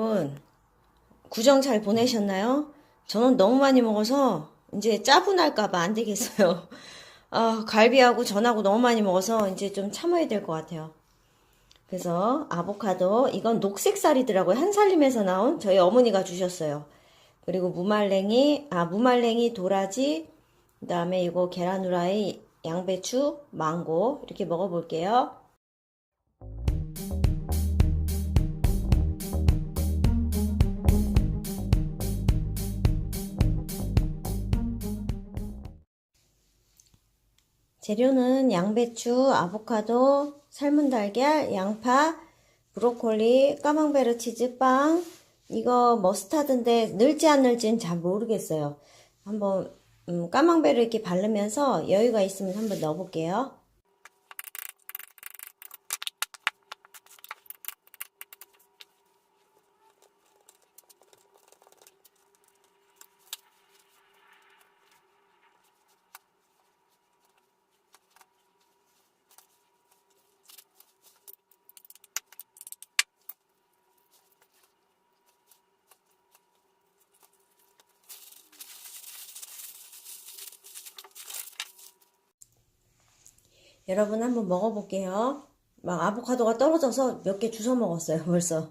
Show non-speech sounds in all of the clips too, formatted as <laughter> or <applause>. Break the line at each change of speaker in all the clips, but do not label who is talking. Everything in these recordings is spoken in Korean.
여러분, 구정 잘 보내셨나요? 저는 너무 많이 먹어서 이제 짜분할까봐 안 되겠어요. <laughs> 아, 갈비하고 전하고 너무 많이 먹어서 이제 좀 참아야 될 것 같아요. 그래서 아보카도, 이건 녹색살이더라고요. 한살림에서 나온 저희 어머니가 주셨어요. 그리고 무말랭이, 아, 무말랭이, 도라지, 그 다음에 이거 계란 후라이, 양배추, 망고, 이렇게 먹어볼게요. 재료는 양배추, 아보카도, 삶은 달걀, 양파, 브로콜리, 까망베르 치즈, 빵. 이거 머스타드인데 늘지 안 늘지는 잘 모르겠어요. 한번 음, 까망베르 이렇게 바르면서 여유가 있으면 한번 넣어볼게요. 여러분 한번 먹어볼게요. 막 아보카도가 떨어져서 몇 개 주워 먹었어요, <laughs> 벌써.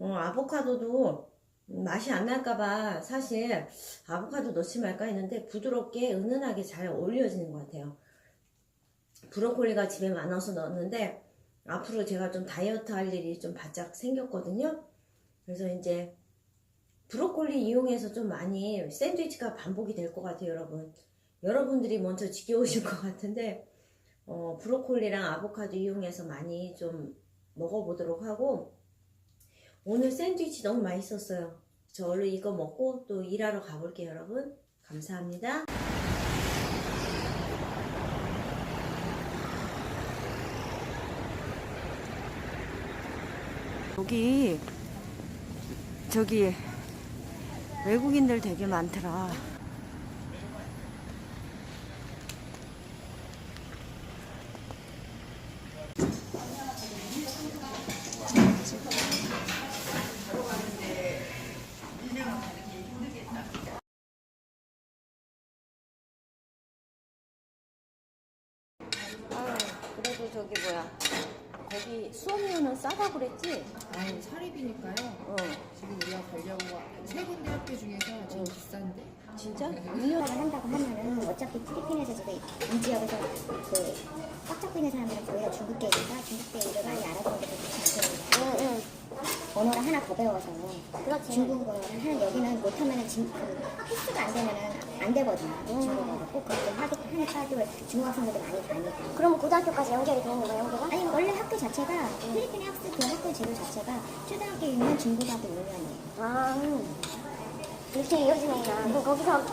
어, 아보카도도 맛이 안 날까봐 사실 아보카도 넣지 말까 했는데 부드럽게 은은하게 잘 어울려지는 것 같아요. 브로콜리가 집에 많아서 넣었는데 앞으로 제가 좀 다이어트 할 일이 좀 바짝 생겼거든요. 그래서 이제 브로콜리 이용해서 좀 많이 샌드위치가 반복이 될 것 같아요, 여러분. 여러분들이 먼저 지겨우실 <laughs> 것 같은데, 어, 브로콜리랑 아보카도 이용해서 많이 좀 먹어보도록 하고, 오늘 샌드위치 너무 맛있었어요. 저 얼른 이거 먹고 또 일하러 가볼게요, 여러분. 감사합니다. 여기 저기 외국인들 되게 많더라. 아, 그래도 저기 뭐야. 거기 수업료는 싸다 그랬지?
아니 사립이니까요.
어.
지금 우리가 가려고 세 군데 학교 중에서 제일 비싼데.
진짜? <laughs>
운영을 한다고 하면은 어차피 필리핀에서 지금 이 지역에서 그꽉 잡고 있는 사람들은 다 중국계니까 중국계를 많이 알아보는 게 좋지 않습니까? 언어를 하나 더 배워서 중국어를 하는 여기는 못하면은 진, 그 필수가 안 되면은 안 되거든요. 중국어가 꼭 그렇게 하기 하니까 또 중국 학생들도 많이 가니까.
그러면 고등학교까지 연결이 되는 거예요, 연계가?
아니 원래 학 교 자체가 필리핀의 학습 그 학교 제도 자체가 초등학교에 있는 중국하고 5년이에요.
아, 이렇게 이어지는구나. 그럼 거기서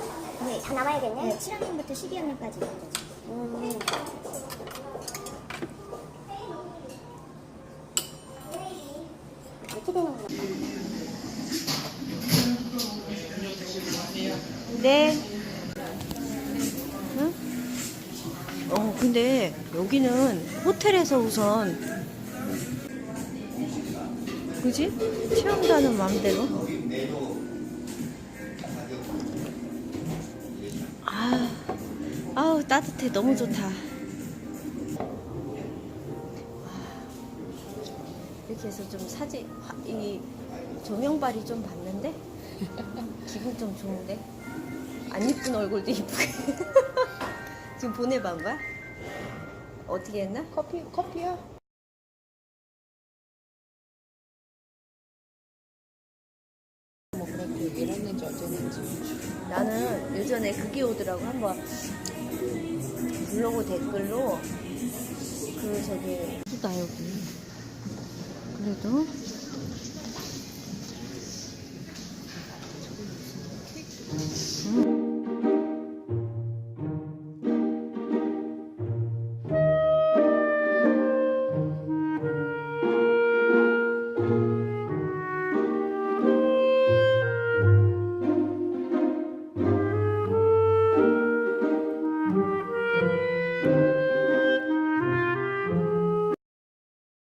네.
다 남아야겠네?
네, 7학년부터 12학년까지 있는 거죠.
음. 이렇게 되는구나.
네. 응? 어, 근데 여기는 호텔에서 우선 그지? 체험도 하는 마음대로. 아, 아우 따뜻해 너무 좋다. 이렇게 해서 좀 사진 화- 이 조명발이 좀 봤는데 <laughs> 기분 좀 좋은데 안 이쁜 얼굴도 이쁘게 <laughs> 지금 보내본 거야? 어떻게 했나?
커피 커피야? 뭐 그렇게 얘기를 했는지 어쨌는지.
나는 예전에 그게 오더라고 한번 블로그 댓글로 그 저기 예쁘다 여기 그래도